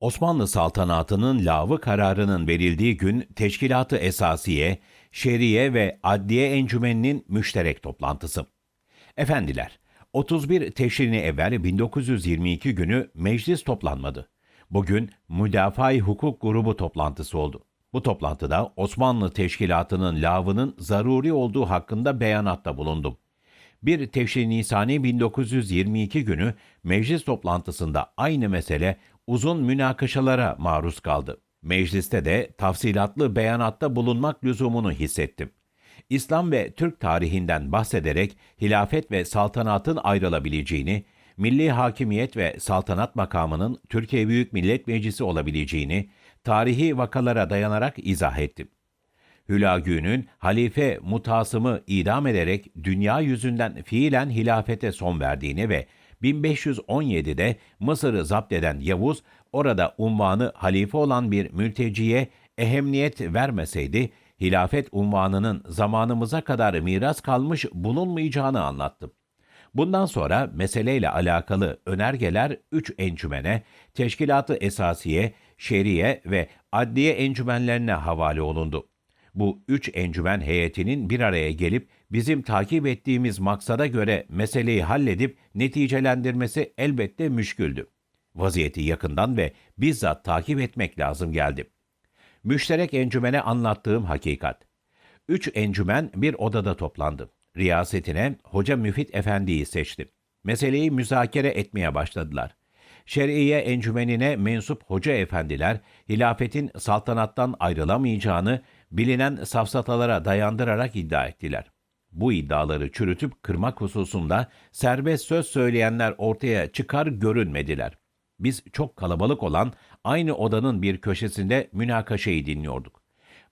Osmanlı saltanatının lavı kararının verildiği gün Teşkilat-ı Esasiye, Şeriye ve Adliye Encümeni'nin müşterek toplantısı. Efendiler, 31 Teşrini evvel 1922 günü meclis toplanmadı. Bugün Müdafaa-i Hukuk Grubu toplantısı oldu. Bu toplantıda Osmanlı Teşkilatı'nın lavının zaruri olduğu hakkında beyanatta bulundum. 1 Teşrin Nisani 1922 günü meclis toplantısında aynı mesele uzun münakaşalara maruz kaldı. Mecliste de tafsilatlı beyanatta bulunmak lüzumunu hissettim. İslam ve Türk tarihinden bahsederek hilafet ve saltanatın ayrılabileceğini, milli hakimiyet ve saltanat makamının Türkiye Büyük Millet Meclisi olabileceğini tarihi vakalara dayanarak izah ettim. Hülagü'nün halife mutasımı idam ederek dünya yüzünden fiilen hilafete son verdiğini ve 1517'de Mısır'ı zapt eden Yavuz, orada unvanı halife olan bir mülteciye ehemmiyet vermeseydi, hilafet unvanının zamanımıza kadar miras kalmış bulunmayacağını anlattım. Bundan sonra meseleyle alakalı önergeler üç encümene, Teşkilat-ı Esasiye, Şeriye ve Adliye encümenlerine havale olundu. Bu üç encümen heyetinin bir araya gelip bizim takip ettiğimiz maksada göre meseleyi halledip neticelendirmesi elbette müşküldü. Vaziyeti yakından ve bizzat takip etmek lazım geldi. Müşterek encümene anlattığım hakikat. Üç encümen bir odada toplandı. Riyasetine Hoca Müfit Efendi'yi seçti. Meseleyi müzakere etmeye başladılar. Şer'iye encümenine mensup hoca efendiler, hilafetin saltanattan ayrılamayacağını bilinen safsatalara dayandırarak iddia ettiler. Bu iddiaları çürütüp kırmak hususunda serbest söz söyleyenler ortaya çıkar görünmediler. Biz çok kalabalık olan aynı odanın bir köşesinde münakaşayı dinliyorduk.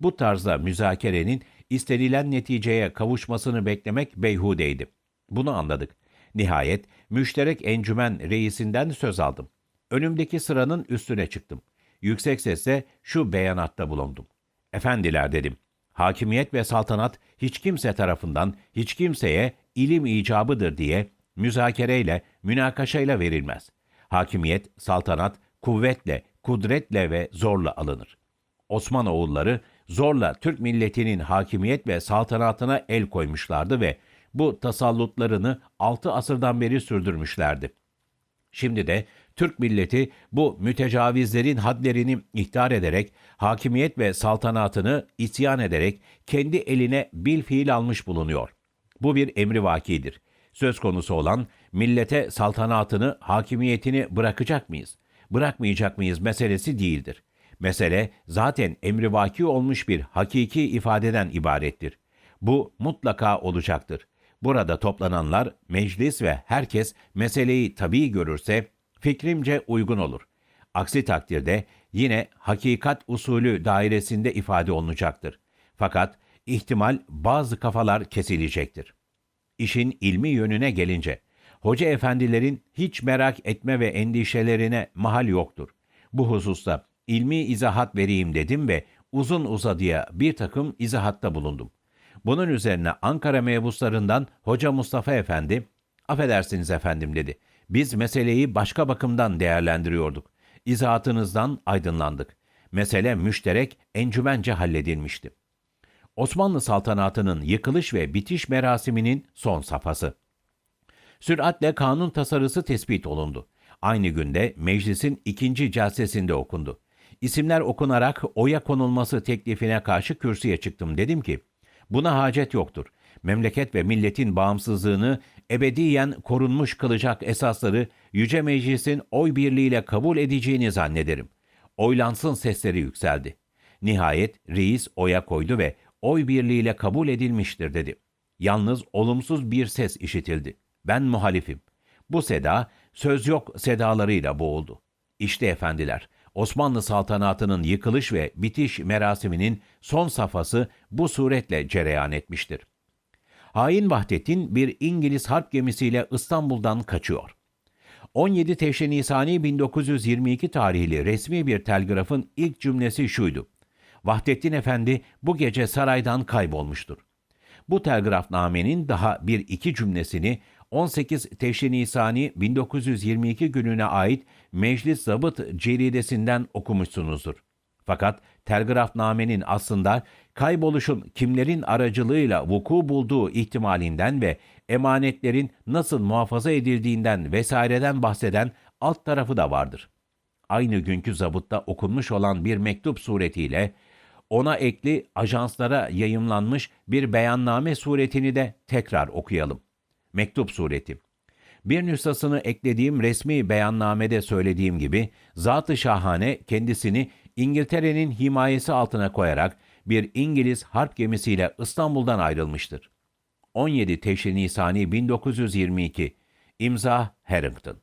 Bu tarzda müzakerenin istenilen neticeye kavuşmasını beklemek beyhudeydi. Bunu anladık. Nihayet müşterek encümen reisinden söz aldım. Önümdeki sıranın üstüne çıktım. Yüksek sesle şu beyanatta bulundum. Efendiler dedim. Hakimiyet ve saltanat hiç kimse tarafından hiç kimseye ilim icabıdır diye müzakereyle, münakaşayla verilmez. Hakimiyet, saltanat kuvvetle, kudretle ve zorla alınır. Osman oğulları zorla Türk milletinin hakimiyet ve saltanatına el koymuşlardı ve bu tasallutlarını altı asırdan beri sürdürmüşlerdi. Şimdi de Türk milleti bu mütecavizlerin hadlerini ihtar ederek, hakimiyet ve saltanatını isyan ederek kendi eline bil fiil almış bulunuyor. Bu bir emri vakidir. Söz konusu olan millete saltanatını, hakimiyetini bırakacak mıyız? Bırakmayacak mıyız meselesi değildir. Mesele zaten emri vaki olmuş bir hakiki ifadeden ibarettir. Bu mutlaka olacaktır. Burada toplananlar, meclis ve herkes meseleyi tabii görürse fikrimce uygun olur. Aksi takdirde yine hakikat usulü dairesinde ifade olunacaktır. Fakat ihtimal bazı kafalar kesilecektir. İşin ilmi yönüne gelince, hoca efendilerin hiç merak etme ve endişelerine mahal yoktur. Bu hususta ilmi izahat vereyim dedim ve uzun uzadıya bir takım izahatta bulundum. Bunun üzerine Ankara mebuslarından Hoca Mustafa Efendi, affedersiniz efendim dedi. Biz meseleyi başka bakımdan değerlendiriyorduk. İzahatınızdan aydınlandık. Mesele müşterek encümence halledilmişti. Osmanlı saltanatının yıkılış ve bitiş merasiminin son safhası. Süratle kanun tasarısı tespit olundu. Aynı günde meclisin ikinci celsesinde okundu. İsimler okunarak oya konulması teklifine karşı kürsüye çıktım. Dedim ki, buna hacet yoktur. Memleket ve milletin bağımsızlığını ebediyen korunmuş kılacak esasları Yüce Meclis'in oy birliğiyle kabul edeceğini zannederim. Oylansın sesleri yükseldi. Nihayet reis oya koydu ve oy birliğiyle kabul edilmiştir dedi. Yalnız olumsuz bir ses işitildi. Ben muhalifim. Bu seda söz yok sedalarıyla boğuldu. İşte efendiler, Osmanlı saltanatının yıkılış ve bitiş merasiminin son safhası bu suretle cereyan etmiştir. Hain Vahdettin bir İngiliz harp gemisiyle İstanbul'dan kaçıyor. 17 Teşrin Nisani 1922 tarihli resmi bir telgrafın ilk cümlesi şuydu. Vahdettin Efendi bu gece saraydan kaybolmuştur. Bu telgrafnamenin daha bir iki cümlesini 18 Teşri Nisani 1922 gününe ait Meclis Zabıt Ceridesinden okumuşsunuzdur. Fakat telgrafnamenin aslında kayboluşun kimlerin aracılığıyla vuku bulduğu ihtimalinden ve emanetlerin nasıl muhafaza edildiğinden vesaireden bahseden alt tarafı da vardır. Aynı günkü zabıtta okunmuş olan bir mektup suretiyle ona ekli ajanslara yayımlanmış bir beyanname suretini de tekrar okuyalım. Mektup sureti. Bir nüshasını eklediğim resmi beyannamede söylediğim gibi Zat-ı Şahane kendisini İngiltere'nin himayesi altına koyarak bir İngiliz harp gemisiyle İstanbul'dan ayrılmıştır. 17 Teşri Nisani 1922 İmza Harrington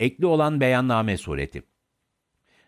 Ekli olan beyanname sureti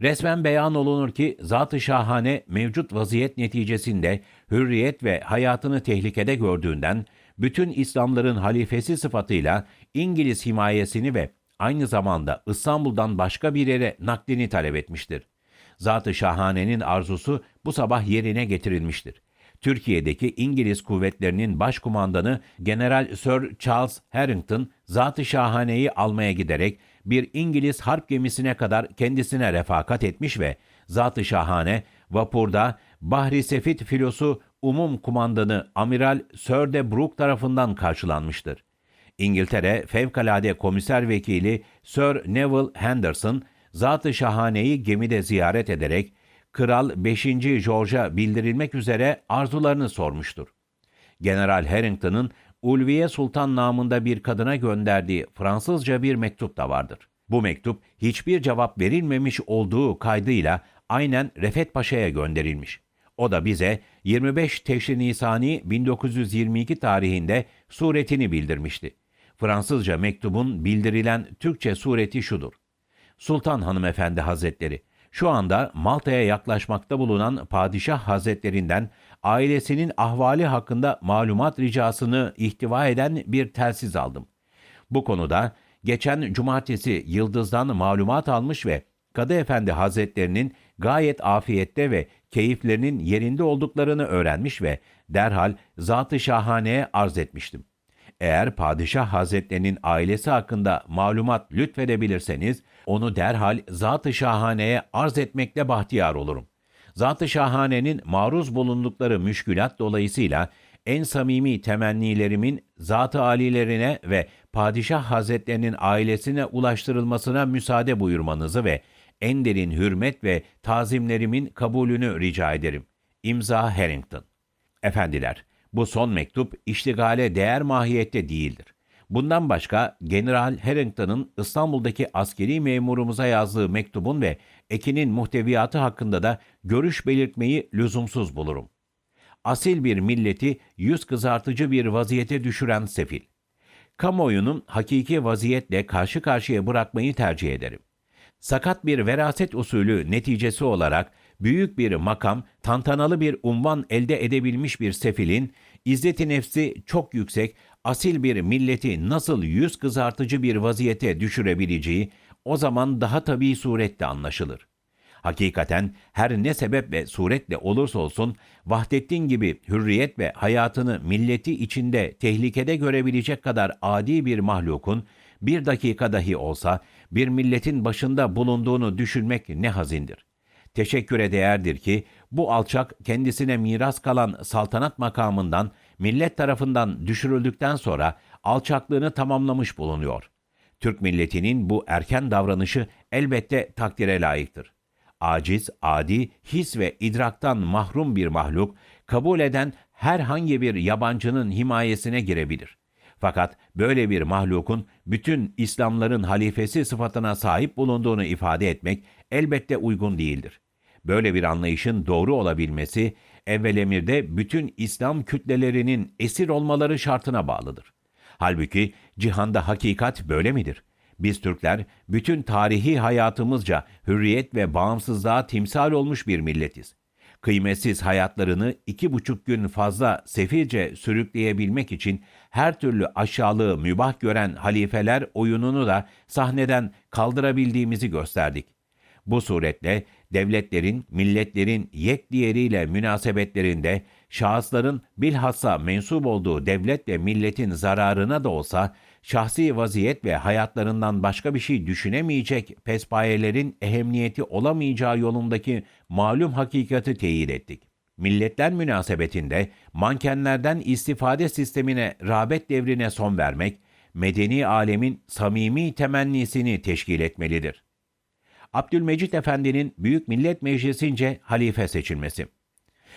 Resmen beyan olunur ki Zat-ı Şahane mevcut vaziyet neticesinde hürriyet ve hayatını tehlikede gördüğünden bütün İslamların halifesi sıfatıyla İngiliz himayesini ve aynı zamanda İstanbul'dan başka bir yere naklini talep etmiştir. Zat-ı Şahane'nin arzusu bu sabah yerine getirilmiştir. Türkiye'deki İngiliz kuvvetlerinin başkumandanı General Sir Charles Harrington, Zat-ı Şahane'yi almaya giderek bir İngiliz harp gemisine kadar kendisine refakat etmiş ve Zat-ı Şahane vapurda Bahri Sefit filosu umum kumandanı Amiral Sir de Brook tarafından karşılanmıştır. İngiltere Fevkalade Komiser Vekili Sir Neville Henderson, Zat-ı Şahane'yi gemide ziyaret ederek Kral 5. George'a bildirilmek üzere arzularını sormuştur. General Harrington'ın Ulviye Sultan namında bir kadına gönderdiği Fransızca bir mektup da vardır. Bu mektup hiçbir cevap verilmemiş olduğu kaydıyla aynen Refet Paşa'ya gönderilmiş. O da bize 25 Teşri Nisani 1922 tarihinde suretini bildirmişti. Fransızca mektubun bildirilen Türkçe sureti şudur. Sultan Hanımefendi Hazretleri, şu anda Malta'ya yaklaşmakta bulunan Padişah Hazretlerinden ailesinin ahvali hakkında malumat ricasını ihtiva eden bir telsiz aldım. Bu konuda geçen cumartesi Yıldız'dan malumat almış ve Kadı Efendi Hazretlerinin gayet afiyette ve keyiflerinin yerinde olduklarını öğrenmiş ve derhal Zat-ı Şahane'ye arz etmiştim. Eğer Padişah Hazretlerinin ailesi hakkında malumat lütfedebilirseniz, onu derhal Zat-ı Şahane'ye arz etmekle bahtiyar olurum. Zat-ı Şahane'nin maruz bulundukları müşkülat dolayısıyla en samimi temennilerimin Zat-ı Alilerine ve Padişah Hazretlerinin ailesine ulaştırılmasına müsaade buyurmanızı ve en derin hürmet ve tazimlerimin kabulünü rica ederim. İmza Harrington. Efendiler, bu son mektup iştigale değer mahiyette değildir. Bundan başka General Harrington'ın İstanbul'daki askeri memurumuza yazdığı mektubun ve ekinin muhteviyatı hakkında da görüş belirtmeyi lüzumsuz bulurum. Asil bir milleti yüz kızartıcı bir vaziyete düşüren sefil. Kamuoyunun hakiki vaziyetle karşı karşıya bırakmayı tercih ederim. Sakat bir veraset usulü neticesi olarak büyük bir makam, tantanalı bir unvan elde edebilmiş bir sefilin, izzeti nefsi çok yüksek, asil bir milleti nasıl yüz kızartıcı bir vaziyete düşürebileceği o zaman daha tabii surette anlaşılır. Hakikaten her ne sebep ve suretle olursa olsun Vahdettin gibi hürriyet ve hayatını milleti içinde tehlikede görebilecek kadar adi bir mahlukun bir dakika dahi olsa bir milletin başında bulunduğunu düşünmek ne hazindir. Teşekküre değerdir ki bu alçak kendisine miras kalan saltanat makamından millet tarafından düşürüldükten sonra alçaklığını tamamlamış bulunuyor. Türk milletinin bu erken davranışı elbette takdire layıktır. Aciz, adi, his ve idraktan mahrum bir mahluk, kabul eden herhangi bir yabancının himayesine girebilir. Fakat böyle bir mahlukun bütün İslamların halifesi sıfatına sahip bulunduğunu ifade etmek elbette uygun değildir. Böyle bir anlayışın doğru olabilmesi, evvel emirde bütün İslam kütlelerinin esir olmaları şartına bağlıdır. Halbuki cihanda hakikat böyle midir? Biz Türkler bütün tarihi hayatımızca hürriyet ve bağımsızlığa timsal olmuş bir milletiz. Kıymetsiz hayatlarını iki buçuk gün fazla sefilce sürükleyebilmek için her türlü aşağılığı mübah gören halifeler oyununu da sahneden kaldırabildiğimizi gösterdik. Bu suretle devletlerin, milletlerin yek diğeriyle münasebetlerinde şahısların bilhassa mensup olduğu devlet ve milletin zararına da olsa şahsi vaziyet ve hayatlarından başka bir şey düşünemeyecek pespayelerin ehemmiyeti olamayacağı yolundaki malum hakikati teyit ettik. Milletler münasebetinde mankenlerden istifade sistemine rağbet devrine son vermek, medeni alemin samimi temennisini teşkil etmelidir. Abdülmecit Efendi'nin Büyük Millet Meclisi'nce halife seçilmesi.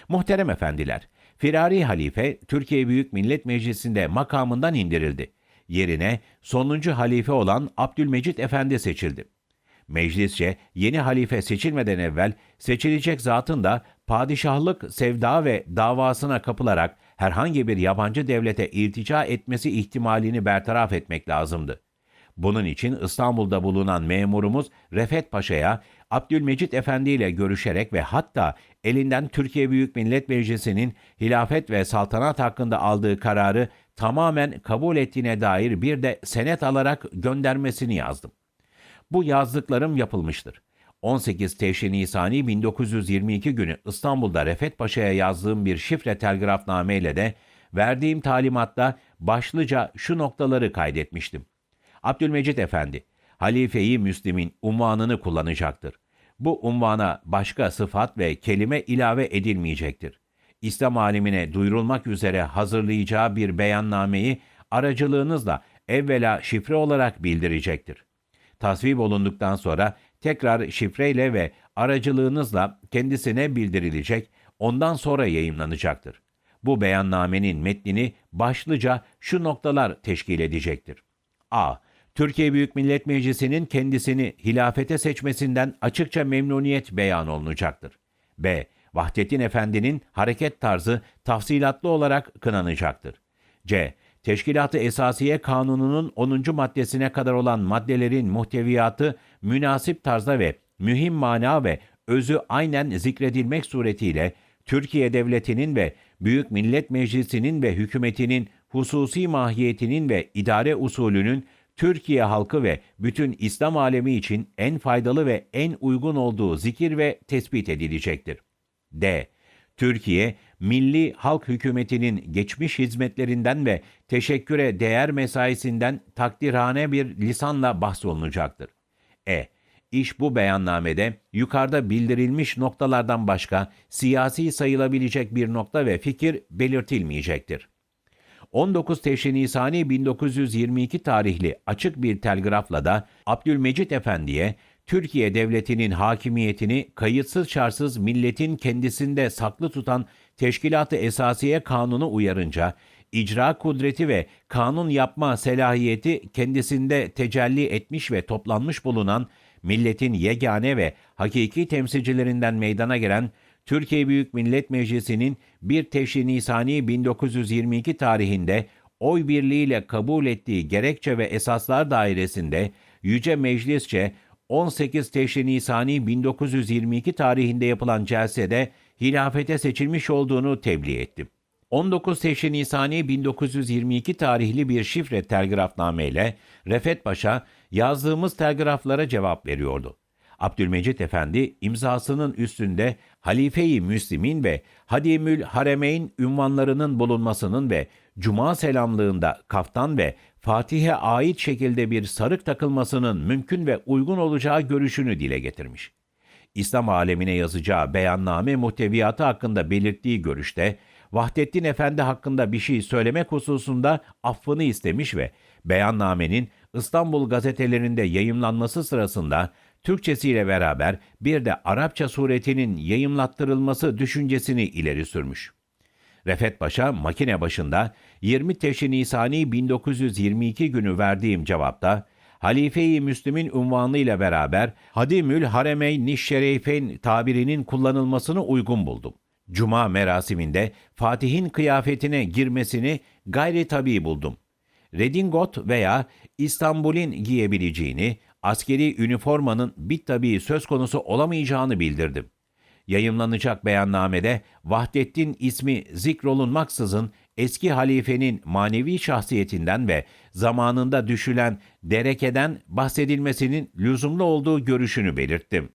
Muhterem efendiler, Firari Halife Türkiye Büyük Millet Meclisi'nde makamından indirildi. Yerine sonuncu halife olan Abdülmecit Efendi seçildi. Meclisçe yeni halife seçilmeden evvel seçilecek zatın da padişahlık sevda ve davasına kapılarak herhangi bir yabancı devlete iltica etmesi ihtimalini bertaraf etmek lazımdı. Bunun için İstanbul'da bulunan memurumuz Refet Paşa'ya Abdülmecit Efendi ile görüşerek ve hatta elinden Türkiye Büyük Millet Meclisi'nin hilafet ve saltanat hakkında aldığı kararı tamamen kabul ettiğine dair bir de senet alarak göndermesini yazdım. Bu yazdıklarım yapılmıştır. 18 Teşri Nisani 1922 günü İstanbul'da Refet Paşa'ya yazdığım bir şifre telgrafname ile de verdiğim talimatta başlıca şu noktaları kaydetmiştim. Abdülmecit Efendi, Halife-i Müslim'in unvanını kullanacaktır. Bu unvana başka sıfat ve kelime ilave edilmeyecektir. İslam alemine duyurulmak üzere hazırlayacağı bir beyannameyi aracılığınızla evvela şifre olarak bildirecektir. Tasvip olunduktan sonra tekrar şifreyle ve aracılığınızla kendisine bildirilecek, ondan sonra yayımlanacaktır. Bu beyannamenin metnini başlıca şu noktalar teşkil edecektir. A. Türkiye Büyük Millet Meclisi'nin kendisini hilafete seçmesinden açıkça memnuniyet beyan olunacaktır. B. Vahdettin Efendi'nin hareket tarzı tafsilatlı olarak kınanacaktır. C. Teşkilat-ı Esasiye Kanunu'nun 10. maddesine kadar olan maddelerin muhteviyatı münasip tarzda ve mühim mana ve özü aynen zikredilmek suretiyle Türkiye Devleti'nin ve Büyük Millet Meclisi'nin ve hükümetinin hususi mahiyetinin ve idare usulünün Türkiye halkı ve bütün İslam alemi için en faydalı ve en uygun olduğu zikir ve tespit edilecektir. D. Türkiye, Milli Halk Hükümeti'nin geçmiş hizmetlerinden ve teşekküre değer mesaisinden takdirhane bir lisanla bahsolunacaktır. E. İş bu beyannamede yukarıda bildirilmiş noktalardan başka siyasi sayılabilecek bir nokta ve fikir belirtilmeyecektir. 19 Teşri Nisani 1922 tarihli açık bir telgrafla da Abdülmecit Efendi'ye Türkiye Devleti'nin hakimiyetini kayıtsız şartsız milletin kendisinde saklı tutan Teşkilat-ı Esasiye Kanunu uyarınca, icra kudreti ve kanun yapma selahiyeti kendisinde tecelli etmiş ve toplanmış bulunan milletin yegane ve hakiki temsilcilerinden meydana gelen Türkiye Büyük Millet Meclisi'nin 1 Teşri Nisani 1922 tarihinde oy birliğiyle kabul ettiği gerekçe ve esaslar dairesinde Yüce Meclisçe 18 Teşri Nisani 1922 tarihinde yapılan celsede hilafete seçilmiş olduğunu tebliğ ettim. 19 Teşri Nisani 1922 tarihli bir şifre telgrafname ile Refet Paşa yazdığımız telgraflara cevap veriyordu. Abdülmecit Efendi imzasının üstünde Halife-i Müslim'in ve Hadimül Haremeyn ünvanlarının bulunmasının ve Cuma selamlığında kaftan ve Fatih'e ait şekilde bir sarık takılmasının mümkün ve uygun olacağı görüşünü dile getirmiş. İslam alemine yazacağı beyanname muhteviyatı hakkında belirttiği görüşte, Vahdettin Efendi hakkında bir şey söylemek hususunda affını istemiş ve beyannamenin İstanbul gazetelerinde yayımlanması sırasında Türkçesiyle beraber bir de Arapça suretinin yayımlattırılması düşüncesini ileri sürmüş. Refet Paşa makine başında 20 Teşri Nisani 1922 günü verdiğim cevapta Halife-i Müslüm'ün unvanıyla beraber Hadimül Haremeyn Nişşereyfeyn tabirinin kullanılmasını uygun buldum. Cuma merasiminde Fatih'in kıyafetine girmesini gayri tabi buldum. Redingot veya İstanbul'in giyebileceğini, askeri üniformanın bit tabii söz konusu olamayacağını bildirdim. Yayımlanacak beyannamede Vahdettin ismi zikrolunmaksızın eski halifenin manevi şahsiyetinden ve zamanında düşülen derekeden bahsedilmesinin lüzumlu olduğu görüşünü belirttim.